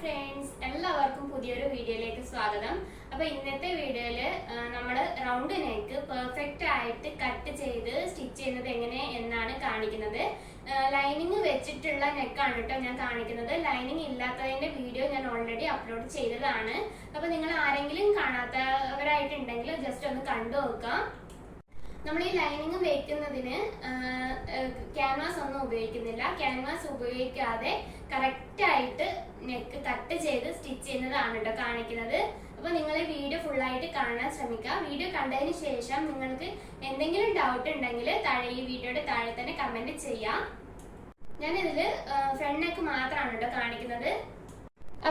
Friends എല്ലാവർക്കും പുതിയൊരു വീഡിയോയിലേക്ക് സ്വാഗതം. അപ്പൊ ഇന്നത്തെ വീഡിയോയിൽ നമ്മൾ റൗണ്ട് നെക്ക് പെർഫെക്റ്റ് ആയിട്ട് കട്ട് ചെയ്ത് സ്റ്റിച്ച് ചെയ്യുന്നത് എങ്ങനെ എന്നാണ് കാണിക്കുന്നത്. ലൈനിങ് വെച്ചിട്ടുള്ള നെക്കാണ് കേട്ടോ ഞാൻ കാണിക്കുന്നത്. ലൈനിങ് ഇല്ലാത്തതിന്റെ വീഡിയോ ഞാൻ ഓൾറെഡി അപ്ലോഡ് ചെയ്തതാണ്. അപ്പൊ നിങ്ങൾ ആരെങ്കിലും കാണാത്തവരായിട്ടുണ്ടെങ്കിൽ ജസ്റ്റ് ഒന്ന് കണ്ടു നോക്കാം. നമ്മൾ ഈ ലൈനിങ് വയ്ക്കുന്നതിന് ക്യാൻവാസ് ഒന്നും ഉപയോഗിക്കുന്നില്ല. ക്യാൻവാസ് ഉപയോഗിക്കാതെ കറക്റ്റ് ആയിട്ട് നെക്ക് കട്ട് ചെയ്ത് സ്റ്റിച്ച് ചെയ്യുന്നതാണ് കേട്ടോ കാണിക്കുന്നത്. അപ്പൊ നിങ്ങൾ ഈ വീഡിയോ ഫുൾ ആയിട്ട് കാണാൻ ശ്രമിക്കുക. വീഡിയോ കണ്ടതിന് ശേഷം നിങ്ങൾക്ക് എന്തെങ്കിലും ഡൗട്ട് ഉണ്ടെങ്കിൽ താഴെ ഈ വീഡിയോയുടെ താഴെ തന്നെ കമന്റ് ചെയ്യാം. ഞാനിതിൽ ഫ്രണ്ട് നെക്ക് മാത്രമാണ് കേട്ടോ കാണിക്കുന്നത്.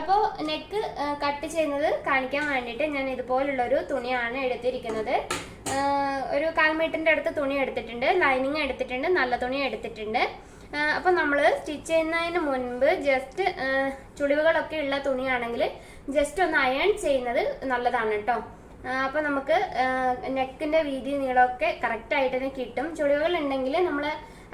അപ്പോൾ നെക്ക് കട്ട് ചെയ്യുന്നത് കാണിക്കാൻ വേണ്ടിയിട്ട് ഞാൻ ഇതുപോലുള്ളൊരു തുണിയാണ് എടുത്തിരിക്കുന്നത്. ഒരു കാൽ മീറ്ററിന്റെ അടുത്ത് തുണി എടുത്തിട്ടുണ്ട് ലൈനിങ് എടുത്തിട്ടുണ്ട് നല്ല തുണി എടുത്തിട്ടുണ്ട്. അപ്പോൾ നമ്മൾ സ്റ്റിച്ച് ചെയ്യുന്നതിന് മുൻപ് ജസ്റ്റ് ചുളിവുകളൊക്കെ ഉള്ള തുണിയാണെങ്കിൽ ജസ്റ്റ് ഒന്ന് അയൺ ചെയ്യുന്നത് നല്ലതാണ് കേട്ടോ അപ്പോൾ നമുക്ക് നെക്കിന്റെ വീതി നീളമൊക്കെ കറക്റ്റായിട്ട് തന്നെ കിട്ടും. ചുളിവുകൾ ഉണ്ടെങ്കിൽ നമ്മൾ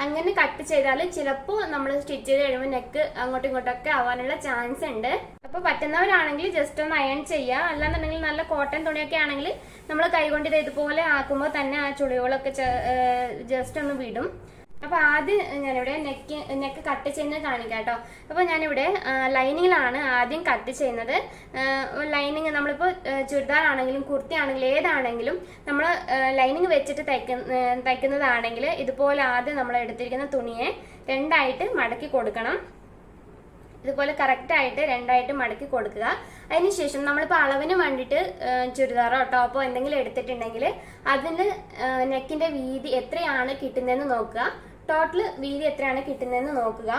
അങ്ങനെ കട്ട് ചെയ്താൽ ചിലപ്പോൾ നമ്മൾ സ്റ്റിച്ച് ചെയ്ത് കഴിയുമ്പോൾ നെക്ക് അങ്ങോട്ടും ഇങ്ങോട്ടൊക്കെ ആവാനുള്ള ചാൻസ് ഉണ്ട്. അപ്പോൾ പറ്റുന്നവരാണെങ്കിൽ ജസ്റ്റ് ഒന്ന് അയൺ ചെയ്യുക അല്ലാന്നുണ്ടെങ്കിൽ നല്ല കോട്ടൺ തുണിയൊക്കെ ആണെങ്കിൽ നമ്മൾ കൈകൊണ്ട് ഇത് ഇതുപോലെ ആക്കുമ്പോൾ തന്നെ ആ ചുളികളൊക്കെ ജസ്റ്റ് ഒന്ന് വിടും. അപ്പോൾ ആദ്യം ഞാനിവിടെ നെക്ക് നെക്ക് കട്ട് ചെയ്യുന്നത് കാണിക്കാം കേട്ടോ. അപ്പോൾ ഞാനിവിടെ ലൈനിങ്ങിലാണ് ആദ്യം കട്ട് ചെയ്യുന്നത്. ലൈനിങ് നമ്മളിപ്പോൾ ചുരിദാർ ആണെങ്കിലും കുർത്തി ആണെങ്കിലും ഏതാണെങ്കിലും നമ്മൾ ലൈനിങ് വെച്ചിട്ട് തയ്ക്കുന്ന തയ്ക്കുന്നതാണെങ്കിൽ ഇതുപോലെ ആദ്യം നമ്മൾ എടുത്തിരിക്കുന്ന തുണിയെ രണ്ടായിട്ട് മടക്കി കൊടുക്കണം. ഇതുപോലെ കറക്റ്റ് ആയിട്ട് രണ്ടായിട്ട് മടക്കി കൊടുക്കുക. അതിനുശേഷം നമ്മളിപ്പോൾ അളവിന് വേണ്ടിയിട്ട് ചുരിദാറോ ടോപ്പോ എന്തെങ്കിലും എടുത്തിട്ടുണ്ടെങ്കിൽ അതിന് നെക്കിന്റെ വീതി എത്രയാണ് കിട്ടുന്നതെന്ന് നോക്കുക. ടോട്ടൽ വീതി എത്രയാണ് കിട്ടുന്നതെന്ന് നോക്കുക.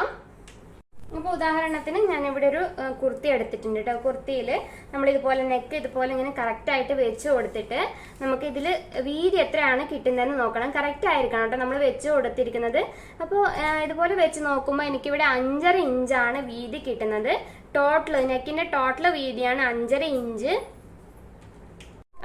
അപ്പോൾ ഉദാഹരണത്തിന് ഞാൻ ഇവിടെ ഒരു കുർത്തി എടുത്തിട്ടുണ്ട് കേട്ടോ കുർത്തിയിൽ നമ്മൾ ഇതുപോലെ നെക്ക് ഇതുപോലെ ഇങ്ങനെ കറക്റ്റ് ആയിട്ട് വെച്ച് കൊടുത്തിട്ട് നമുക്ക് ഇതിൽ വീതി എത്രയാണ് കിട്ടുന്നതെന്ന് നോക്കണം. കറക്റ്റ് ആയിരിക്കണം കേട്ടോ നമ്മൾ വെച്ച് കൊടുത്തിരിക്കുന്നത്. അപ്പോൾ ഇതുപോലെ വെച്ച് നോക്കുമ്പോൾ എനിക്കിവിടെ അഞ്ചര ഇഞ്ചാണ് വീതി കിട്ടുന്നത്. ടോട്ടൽ നെക്കിന്റെ ടോട്ടൽ വീതിയാണ് അഞ്ചര ഇഞ്ച്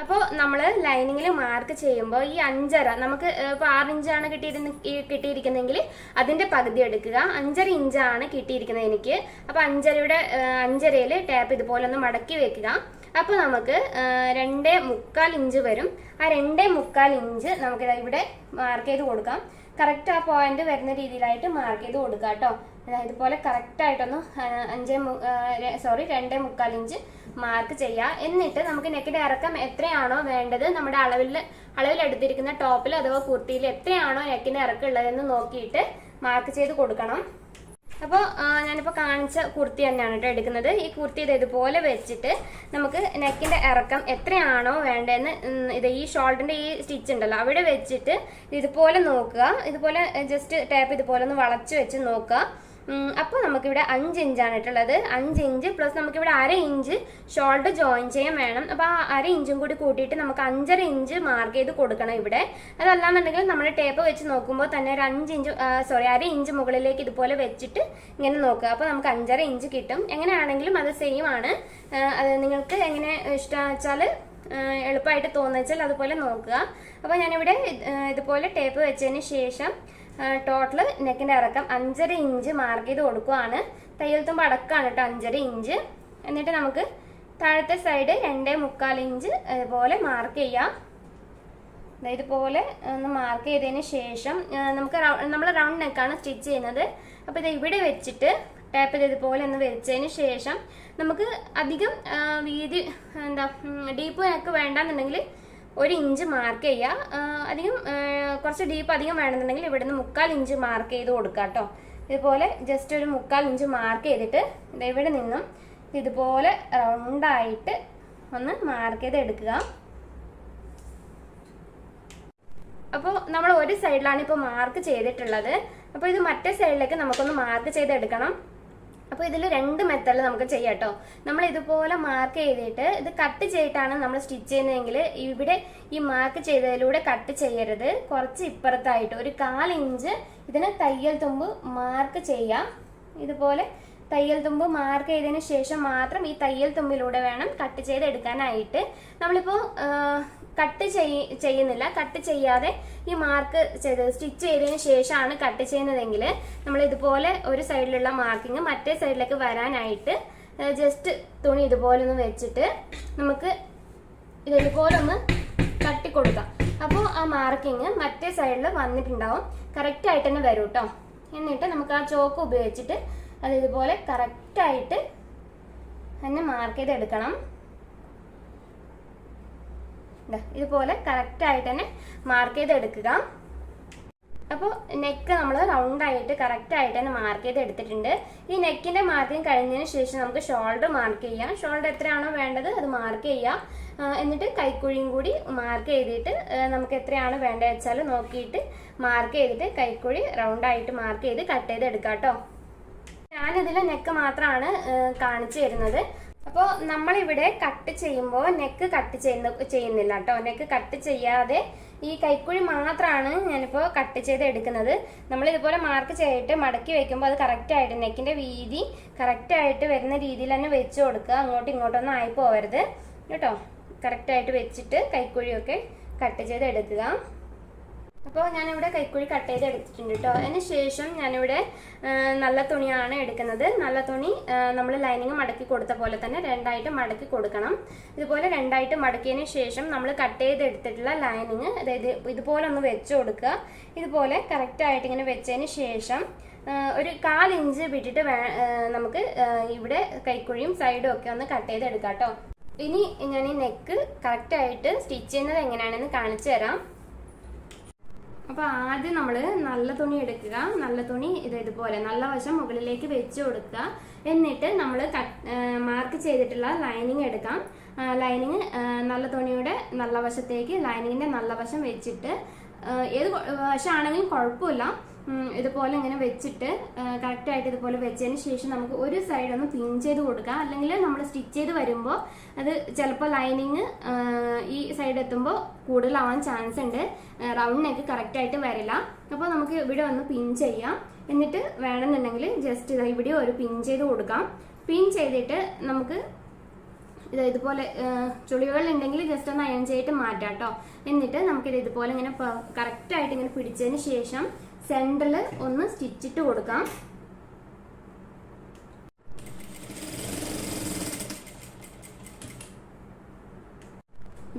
അപ്പോൾ നമ്മൾ ലൈനിങ്ങിൽ മാർക്ക് ചെയ്യുമ്പോൾ ഈ അഞ്ചര നമുക്ക് ഇപ്പോൾ ആറ് ഇഞ്ചാണ് കിട്ടിയിരുന്ന കിട്ടിയിരിക്കുന്നതെങ്കിൽ അതിന്റെ പകുതി എടുക്കുക. അഞ്ചര ഇഞ്ചാണ് കിട്ടിയിരിക്കുന്നത് എനിക്ക്. അപ്പോൾ അഞ്ചരയുടെ അഞ്ചരയിൽ ടാപ്പ് ഇതുപോലെ ഒന്ന് മടക്കി വെക്കുക. അപ്പോൾ നമുക്ക് രണ്ടേ മുക്കാൽ ഇഞ്ച് വരും. ആ രണ്ടേ മുക്കാൽ ഇഞ്ച് നമുക്ക് ഇവിടെ മാർക്ക് ചെയ്ത് കൊടുക്കാം. കറക്റ്റ് ആ പോയിന്റ് വരുന്ന രീതിയിലായിട്ട് മാർക്ക് ചെയ്ത് കൊടുക്കുക കേട്ടോ. ഇതുപോലെ കറക്റ്റ് ആയിട്ടൊന്ന് ആ, അഞ്ചേ സോറി രണ്ട് മുക്കാൽ ഇഞ്ച് മാർക്ക് ചെയ്യുക എന്നിട്ട് നമുക്ക് നെക്കിന്റെ ഇറക്കം എത്രയാണോ വേണ്ടത് നമ്മുടെ അളവിൽ അളവിൽ എടുത്തിരിക്കുന്ന ടോപ്പിൽ അഥവാ കുർത്തിയിൽ എത്രയാണോ നെക്കിന്റെ ഇറക്കം ഉള്ളതെന്ന് നോക്കിയിട്ട് മാർക്ക് ചെയ്ത് കൊടുക്കണം. അപ്പോൾ ഞാനിപ്പോൾ കാണിച്ച കുർത്തി തന്നെയാണ് കേട്ടോ എടുക്കുന്നത്. ഈ കുർത്തി ഇത് ഇതുപോലെ വെച്ചിട്ട് നമുക്ക് നെക്കിന്റെ ഇറക്കം എത്രയാണോ വേണ്ടതെന്ന് ഇത് ഈ ഷോൾഡറിന്റെ ഈ സ്റ്റിച്ച് ഉണ്ടല്ലോ അവിടെ വെച്ചിട്ട് ഇതുപോലെ നോക്കുക. ഇതുപോലെ ജസ്റ്റ് ടേപ്പ് ഇതുപോലെ ഒന്ന് വളച്ച് വെച്ച് നോക്കുക. അപ്പോൾ നമുക്കിവിടെ അഞ്ച് ഇഞ്ചാണ് ഇട്ടുള്ളത്. അഞ്ച് ഇഞ്ച് പ്ലസ് നമുക്കിവിടെ അര ഇഞ്ച് ഷോൾഡർ ജോയിൻ ചെയ്യാൻ വേണം. അപ്പോൾ ആ അര ഇഞ്ചും കൂടി കൂട്ടിയിട്ട് നമുക്ക് അഞ്ചര ഇഞ്ച് മാർക്ക് ചെയ്ത് കൊടുക്കണം ഇവിടെ. അതല്ലാന്നുണ്ടെങ്കിൽ നമ്മൾ ടേപ്പ് വെച്ച് നോക്കുമ്പോൾ തന്നെ ഒരു അഞ്ച് ഇഞ്ച് സോറി അര ഇഞ്ച് മുകളിലേക്ക് ഇതുപോലെ വെച്ചിട്ട് ഇങ്ങനെ നോക്കുക. അപ്പോൾ നമുക്ക് അഞ്ചര ഇഞ്ച് കിട്ടും. എങ്ങനെയാണെങ്കിലും അത് സെയിം ആണ്. അത് നിങ്ങൾക്ക് എങ്ങനെ ഇഷ്ടം വെച്ചാൽ എളുപ്പമായിട്ട് തോന്നിച്ചാൽ അതുപോലെ നോക്കുക. അപ്പോൾ ഞാനിവിടെ ഇത്- ഇതുപോലെ ടേപ്പ് വെച്ചതിന് ശേഷം ടോട്ടൽ നെക്കിന്റെ ഇറക്കം അഞ്ചര ഇഞ്ച് മാർക്ക് ചെയ്ത് കൊടുക്കുവാണ്. തയ്യൽ തുമ്പ് അടക്കാണ് കേട്ടോ അഞ്ചര ഇഞ്ച് എന്നിട്ട് നമുക്ക് താഴത്തെ സൈഡ് രണ്ടേ മുക്കാൽ ഇഞ്ച് പോലെ മാർക്ക് ചെയ്യാം. ഇതുപോലെ ഒന്ന് മാർക്ക് ചെയ്തതിന് ശേഷം നമുക്ക് നമ്മൾ റൗണ്ട് നെക്കാണ് സ്റ്റിച്ച് ചെയ്യുന്നത്. അപ്പോൾ ഇത് ഇവിടെ വെച്ചിട്ട് ടാപ്പ് ചെയ്ത് ഇതുപോലെ ഒന്ന് വെച്ചതിന് ശേഷം നമുക്ക് അധികം വീതി എന്താ ഡീപ്പ് നെക്ക് വേണ്ടാന്നുണ്ടെങ്കിൽ ഒരു ഇഞ്ച് മാർക്ക് ചെയ്യുക അധികം കുറച്ച് ഡീപ്പ് അധികം വേണമെന്നുണ്ടെങ്കിൽ ഇവിടെ നിന്ന് മുക്കാൽ ഇഞ്ച് മാർക്ക് ചെയ്ത് കൊടുക്കുക കേട്ടോ ഇതുപോലെ ജസ്റ്റ് ഒരു മുക്കാൽ ഇഞ്ച് മാർക്ക് ചെയ്തിട്ട് ഇവിടെ നിന്നും ഇതുപോലെ റൗണ്ടായിട്ട് ഒന്ന് മാർക്ക് ചെയ്ത് എടുക്കുക. അപ്പോൾ നമ്മൾ ഒരു സൈഡിലാണ് ഇപ്പോൾ മാർക്ക് ചെയ്തിട്ടുള്ളത്. അപ്പോൾ ഇത് മറ്റേ സൈഡിലേക്ക് നമുക്കൊന്ന് മാർക്ക് ചെയ്തെടുക്കണം അപ്പോൾ ഇതിൽ രണ്ട് മെത്തേഡിൽ നമുക്ക് ചെയ്യാം കേട്ടോ നമ്മൾ ഇതുപോലെ മാർക്ക് ചെയ്തിട്ട് ഇത് കട്ട് ചെയ്തിട്ടാണ് നമ്മൾ സ്റ്റിച്ച് ചെയ്യുന്നതെങ്കിൽ ഇവിടെ ഈ മാർക്ക് ചെയ്തതിലൂടെ കട്ട് ചെയ്യരുത്. കുറച്ച് ഇപ്പുറത്തായിട്ട് ഒരു കാൽ ഇഞ്ച് ഇതിന് തയ്യൽ തുമ്പ് മാർക്ക് ചെയ്യാം. ഇതുപോലെ തയ്യൽ തുമ്പ് മാർക്ക് ചെയ്തതിന് ശേഷം മാത്രം ഈ തയ്യൽ തുമ്പിലൂടെ വേണം കട്ട് ചെയ്തെടുക്കാനായിട്ട്. നമ്മളിപ്പോൾ കട്ട് ചെയ് ചെയ്യുന്നില്ല. കട്ട് ചെയ്യാതെ ഈ മാർക്ക് ചെയ്ത് സ്റ്റിച്ച് ചെയ്തതിന് ശേഷമാണ് കട്ട് ചെയ്യുന്നതെങ്കിൽ നമ്മൾ ഇതുപോലെ ഒരു സൈഡിലുള്ള മാർക്കിങ് മറ്റേ സൈഡിലേക്ക് വരാനായിട്ട് ജസ്റ്റ് തുണി ഇതുപോലെ ഒന്ന് വെച്ചിട്ട് നമുക്ക് ഇത് ഇതുപോലെ ഒന്ന് തട്ടി കൊടുക്കാം. അപ്പോൾ ആ മാർക്കിങ് മറ്റേ സൈഡിൽ വന്നിട്ടുണ്ടാവും. കറക്റ്റ് ആയിട്ട് തന്നെ വരും കേട്ടോ എന്നിട്ട് നമുക്ക് ആ ചോക്ക് ഉപയോഗിച്ചിട്ട് അത് ഇതുപോലെ കറക്റ്റ് ആയിട്ട് തന്നെ മാർക്ക് ചെയ്ത് എടുക്കണം ദാ ഇതുപോലെ കറക്റ്റ് ആയിട്ട് തന്നെ മാർക്ക് ചെയ്ത് എടുക്കുക അപ്പോൾ നെക്ക് നമ്മൾ റൗണ്ട് ആയിട്ട് കറക്റ്റ് ആയിട്ട് തന്നെ മാർക്ക് ചെയ്ത് എടുത്തിട്ടുണ്ട് ഈ നെക്കിന്റെ മാർക്കിങ് കഴിഞ്ഞതിന് ശേഷം നമുക്ക് ഷോൾഡർ മാർക്ക് ചെയ്യാം. ഷോൾഡർ എത്രയാണോ വേണ്ടത് അത് മാർക്ക് ചെയ്യാം. എന്നിട്ട് കൈക്കുഴിയും കൂടി മാർക്ക് ചെയ്തിട്ട് നമുക്ക് എത്രയാണ് വേണ്ടത് വെച്ചാൽ നോക്കിയിട്ട് മാർക്ക് ചെയ്തിട്ട് കൈക്കുഴി റൗണ്ട് ആയിട്ട് മാർക്ക് ചെയ്ത് കട്ട് ചെയ്ത് എടുക്കാം കേട്ടോ ഞാനിതിൽ നെക്ക് മാത്രമാണ് കാണിച്ചു തരുന്നത്. അപ്പോൾ നമ്മളിവിടെ കട്ട് ചെയ്യുമ്പോൾ നെക്ക് കട്ട് ചെയ്യുന്ന ചെയ്യുന്നില്ല കേട്ടോ നെക്ക് കട്ട് ചെയ്യാതെ ഈ കൈക്കുഴി മാത്രമാണ് ഞാനിപ്പോൾ കട്ട് ചെയ്ത് എടുക്കുന്നത്. നമ്മൾ ഇതുപോലെ മാർക്ക് ചെയ്തിട്ട് മടക്കി വെക്കുമ്പോൾ അത് കറക്റ്റായിട്ട് നെക്കിന്റെ വീതി കറക്റ്റായിട്ട് വരുന്ന രീതിയിൽ തന്നെ വെച്ച് കൊടുക്കുക. അങ്ങോട്ടും ഇങ്ങോട്ടൊന്നും ആയി പോവരുത്. കേട്ടോ? കറക്റ്റായിട്ട് വെച്ചിട്ട് കൈക്കുഴിയൊക്കെ കട്ട് ചെയ്ത് എടുക്കുക. അപ്പോൾ ഞാനിവിടെ കൈക്കുഴി കട്ട് ചെയ്ത് എടുത്തിട്ടുണ്ട് കേട്ടോ അതിന് ശേഷം ഞാനിവിടെ നല്ല തുണിയാണ് എടുക്കുന്നത്. നല്ല തുണി നമ്മൾ ലൈനിങ് മടക്കി കൊടുത്ത പോലെ തന്നെ രണ്ടായിട്ട് മടക്കി കൊടുക്കണം. ഇതുപോലെ രണ്ടായിട്ട് മടക്കിയതിന് ശേഷം നമ്മൾ കട്ട് ചെയ്ത് എടുത്തിട്ടുള്ള ലൈനിങ് അതായത് ഇതുപോലെ ഒന്ന് വെച്ച് കൊടുക്കുക. ഇതുപോലെ കറക്റ്റായിട്ട് ഇങ്ങനെ വെച്ചതിന് ശേഷം ഒരു കാൽ ഇഞ്ച് വിട്ടിട്ട് നമുക്ക് ഇവിടെ കൈക്കുഴിയും സൈഡും ഒക്കെ ഒന്ന് കട്ട് ചെയ്ത് എടുക്കാം കേട്ടോ ഇനി ഞാൻ ഈ നെക്ക് കറക്റ്റായിട്ട് സ്റ്റിച്ച് ചെയ്യുന്നത് എങ്ങനെയാണെന്ന് കാണിച്ചു തരാം. അപ്പൊ ആദ്യം നമ്മൾ നല്ല തുണി എടുക്കുക. നല്ല തുണി ഇത് ഇതുപോലെ നല്ല വശം മുകളിലേക്ക് വെച്ച് കൊടുക്കുക. എന്നിട്ട് നമ്മൾ മാർക്ക് ചെയ്തിട്ടുള്ള ലൈനിങ് എടുക്കാം. ലൈനിങ് നല്ല തുണിയുടെ നല്ല വശത്തേക്ക് ലൈനിങ്ങിന്റെ നല്ല വശം വെച്ചിട്ട് ഏത് വശമാണെങ്കിലും കുഴപ്പമില്ല. ഇതുപോലെ ഇങ്ങനെ വെച്ചിട്ട് കറക്റ്റ് ആയിട്ട് ഇതുപോലെ വെച്ചതിന് ശേഷം നമുക്ക് ഒരു സൈഡ് ഒന്ന് പിൻ ചെയ്ത് കൊടുക്കാം. അല്ലെങ്കിൽ നമ്മൾ സ്റ്റിച്ച് ചെയ്ത് വരുമ്പോൾ അത് ചിലപ്പോൾ ലൈനിങ് ഈ സൈഡ് എത്തുമ്പോൾ കൂടുതലാവാൻ ചാൻസ് ഉണ്ട്. റൗണ്ട് നെക്ക് കറക്റ്റ് ആയിട്ട് വരില്ല. അപ്പോൾ നമുക്ക് ഇവിടെ ഒന്ന് പിൻ ചെയ്യാം. എന്നിട്ട് വേണമെന്നുണ്ടെങ്കിൽ ജസ്റ്റ് ഇതാ ഇവിടെ ഒരു പിൻ ചെയ്ത് കൊടുക്കാം. പിൻ ചെയ്തിട്ട് നമുക്ക് ഇത് ഇതുപോലെ ചുളിവുകൾ ഉണ്ടെങ്കിൽ ജസ്റ്റ് ഒന്ന് അയൺ ചെയ്തിട്ട് മാറ്റാം കേട്ടോ എന്നിട്ട് നമുക്കിത് ഇതുപോലെ ഇങ്ങനെ കറക്റ്റായിട്ട് ഇങ്ങനെ പിടിച്ചതിന് ശേഷം സെന്ററിൽ ഒന്ന് സ്റ്റിച്ചിട്ട് കൊടുക്കാം.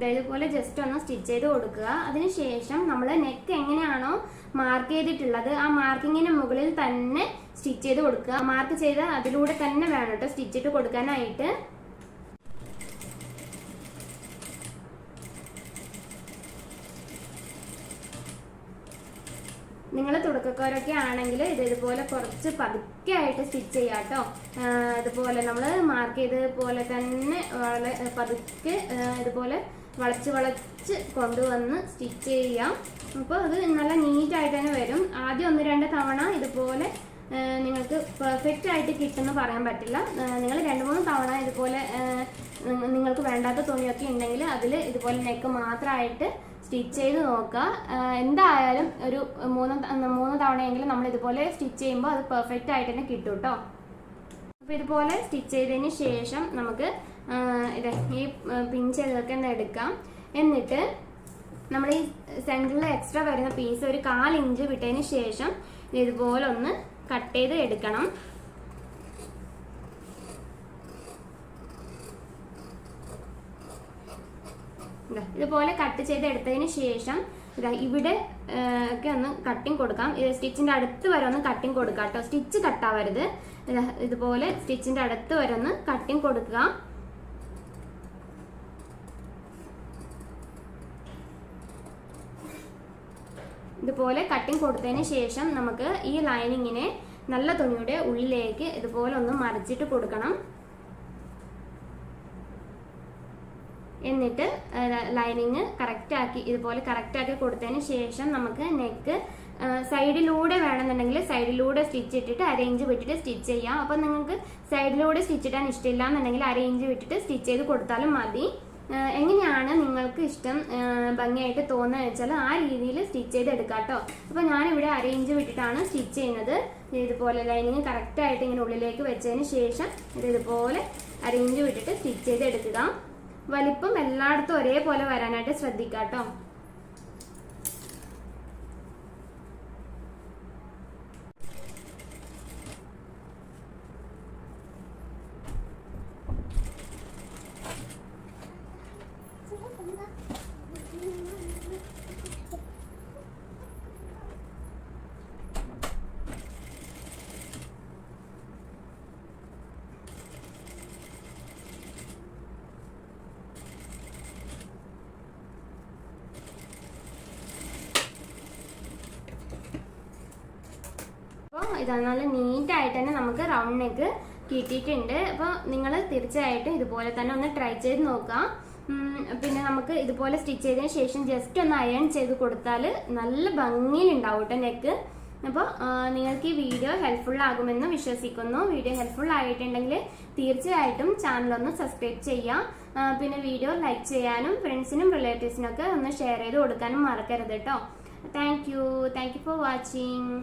ഇതുപോലെ ജസ്റ്റ് ഒന്ന് സ്റ്റിച്ച് ചെയ്ത് കൊടുക്കുക. അതിനുശേഷം നമ്മൾ നെക്ക് എങ്ങനെയാണോ മാർക്ക് ചെയ്തിട്ടുള്ളത് ആ മാർക്കിങ്ങിന് മുകളിൽ തന്നെ സ്റ്റിച്ച് ചെയ്ത് കൊടുക്കുക. മാർക്ക് ചെയ്ത് അതിലൂടെ തന്നെ വേണം കേട്ടോ സ്റ്റിച്ചിട്ട് കൊടുക്കാനായിട്ട്. നിങ്ങൾ തുടക്കക്കാരൊക്കെ ആണെങ്കിൽ ഇത് ഇതുപോലെ കുറച്ച് പതുക്കെ ആയിട്ട് സ്റ്റിച്ച് ചെയ്യാം കേട്ടോ ഇതുപോലെ നമ്മൾ മാർക്ക് ചെയ്ത പോലെ തന്നെ വളരെ പതുക്കെ ഇതുപോലെ വളച്ച് വളച്ച് കൊണ്ടുവന്ന് സ്റ്റിച്ച് ചെയ്യാം. അപ്പോൾ അത് നല്ല നീറ്റായിട്ട് തന്നെ വരും. ആദ്യം ഒന്ന് രണ്ട് തവണ ഇതുപോലെ നിങ്ങൾക്ക് പെർഫെക്റ്റ് ആയിട്ട് കിട്ടുമെന്ന് പറയാൻ പറ്റില്ല. നിങ്ങൾ രണ്ട് മൂന്ന് തവണ ഇതുപോലെ നിങ്ങൾക്ക് വേണ്ടാത്ത തുണിയൊക്കെ ഉണ്ടെങ്കിൽ അതിൽ ഇതുപോലെ നെക്ക് മാത്രമായിട്ട് സ്റ്റിച്ച് ചെയ്ത് നോക്കുക. എന്തായാലും ഒരു മൂന്ന് മൂന്ന് തവണയെങ്കിലും നമ്മൾ ഇതുപോലെ സ്റ്റിച്ച് ചെയ്യുമ്പോൾ അത് പെർഫെക്റ്റ് ആയിട്ട് തന്നെ കിട്ടും കേട്ടോ അപ്പോൾ ഇതുപോലെ സ്റ്റിച്ച് ചെയ്തതിന് ശേഷം നമുക്ക് ഇത് ഈ പിൻ ഒന്ന് എടുക്കാം. എന്നിട്ട് നമ്മൾ ഈ സെന്ററിൽ എക്സ്ട്രാ വരുന്ന പീസ് ഒരു കാൽ ഇഞ്ച് വിട്ടതിന് ശേഷം ഇതുപോലെ ഒന്ന് കട്ട് ചെയ്ത് എടുക്കണം. ഇതാ, ഇതുപോലെ കട്ട് ചെയ്ത് എടുത്തതിന് ശേഷം ഇതാ ഇവിടെ ഒക്കെ ഒന്ന് കട്ടിങ് കൊടുക്കാം. ഇത് സ്റ്റിച്ചിന്റെ അടുത്ത് വരെ ഒന്ന് കട്ടിങ് കൊടുക്കാം കേട്ടോ. സ്റ്റിച്ച് കട്ടാവരുത് ഇതാ, ഇതുപോലെ സ്റ്റിച്ചിന്റെ അടുത്ത് വരെ ഒന്ന് കട്ടിങ് കൊടുക്കുക ഇതുപോലെ കട്ടിങ് കൊടുത്തതിന് ശേഷം നമുക്ക് ഈ ലൈനിങ്ങിനെ നല്ല തുണിയുടെ ഉള്ളിലേക്ക് ഇതുപോലെ ഒന്ന് മറിച്ചിട്ട് കൊടുക്കണം. എന്നിട്ട് ലൈനിങ് കറക്റ്റ് ആക്കി ഇതുപോലെ കറക്റ്റ് ആക്കി കൊടുത്തതിന് ശേഷം നമുക്ക് നെക്ക് സൈഡിലൂടെ വേണമെന്നുണ്ടെങ്കിൽ സൈഡിലൂടെ സ്റ്റിച്ച് ഇട്ടിട്ട് അരേഞ്ച് വിട്ടിട്ട് സ്റ്റിച്ച് ചെയ്യാം. അപ്പം നിങ്ങൾക്ക് സൈഡിലൂടെ സ്റ്റിച്ച് ഇടാൻ ഇഷ്ടമില്ല എന്നുണ്ടെങ്കിൽ അരേഞ്ച് വിട്ടിട്ട് സ്റ്റിച്ച് ചെയ്ത് കൊടുത്താലും മതി. എങ്ങനെയാണ് നിങ്ങൾക്ക് ഇഷ്ടം? ഭംഗിയായിട്ട് തോന്നുന്നത് വെച്ചാൽ ആ രീതിയിൽ സ്റ്റിച്ച് ചെയ്ത് എടുക്കാം കേട്ടോ അപ്പോൾ ഞാനിവിടെ അറേഞ്ച് വിട്ടിട്ടാണ് സ്റ്റിച്ച് ചെയ്യുന്നത്. ഇതുപോലെ ലൈനിങ് കറക്റ്റ് ആയിട്ട് ഇങ്ങനെ ഉള്ളിലേക്ക് വെച്ചതിന് ശേഷം ഇത് ഇതുപോലെ അറേഞ്ച് വിട്ടിട്ട് സ്റ്റിച്ച് ചെയ്തെടുക്കുക. വലിപ്പം എല്ലായിടത്തും ഒരേപോലെ വരാനായിട്ട് ശ്രദ്ധിക്കാം കേട്ടോ ഇതാ നല്ല നീറ്റായിട്ട് തന്നെ നമുക്ക് റൗണ്ട് നെക്ക് കിട്ടിയിട്ടുണ്ട്. അപ്പോൾ നിങ്ങൾ തീർച്ചയായിട്ടും ഇതുപോലെ തന്നെ ഒന്ന് ട്രൈ ചെയ്ത് നോക്കാം. പിന്നെ നമുക്ക് ഇതുപോലെ സ്റ്റിച്ച് ചെയ്തതിന് ശേഷം ജസ്റ്റ് ഒന്ന് അയൺ ചെയ്ത് കൊടുത്താൽ നല്ല ഭംഗിയിലുണ്ടാവും കേട്ടോ നെക്ക് അപ്പോൾ നിങ്ങൾക്ക് ഈ വീഡിയോ ഹെൽപ്ഫുൾ ആകുമെന്ന് വിശ്വസിക്കുന്നു. വീഡിയോ ഹെൽപ്ഫുൾ ആയിട്ടുണ്ടെങ്കിൽ തീർച്ചയായിട്ടും ചാനൽ ഒന്ന് സബ്സ്ക്രൈബ് ചെയ്യാം. പിന്നെ വീഡിയോ ലൈക്ക് ചെയ്യാനും ഫ്രണ്ട്സിനും റിലേറ്റീവ്സിനൊക്കെ ഒന്ന് ഷെയർ ചെയ്ത് കൊടുക്കാനും മറക്കരുത് കേട്ടോ thank you thank you for watching